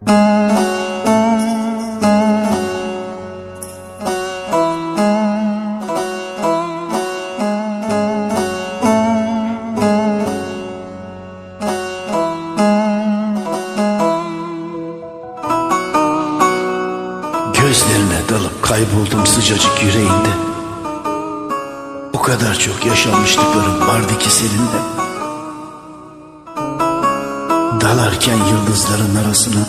Gözlerine dalıp kayboldum sıcacık yüreğinde. O kadar çok yaşanmışlıklarım vardı ki seninle Dalarken yıldızların arasına.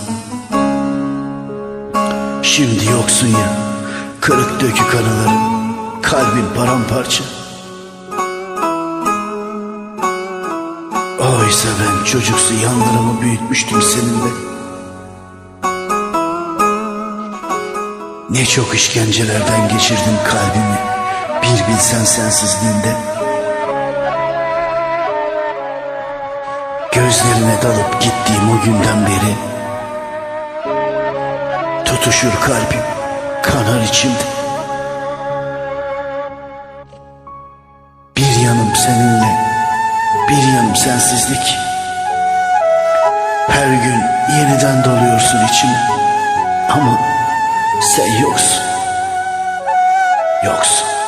Şimdi yoksun ya Kırık dökük anılarım Kalbim paramparça. Oysa ben çocuksu yanlarımı büyütmüştüm seninle. Ne çok işkencelerden geçirdim kalbimi Bir bilsen sensizliğinde Gözlerine dalıp gittiğim o günden beri Tutuşur kalbim kanar içimde Bir yanım seninle Bir yanım sensizlik Her gün yeniden doluyorsun içime Ama sen yoksun. Yoksun.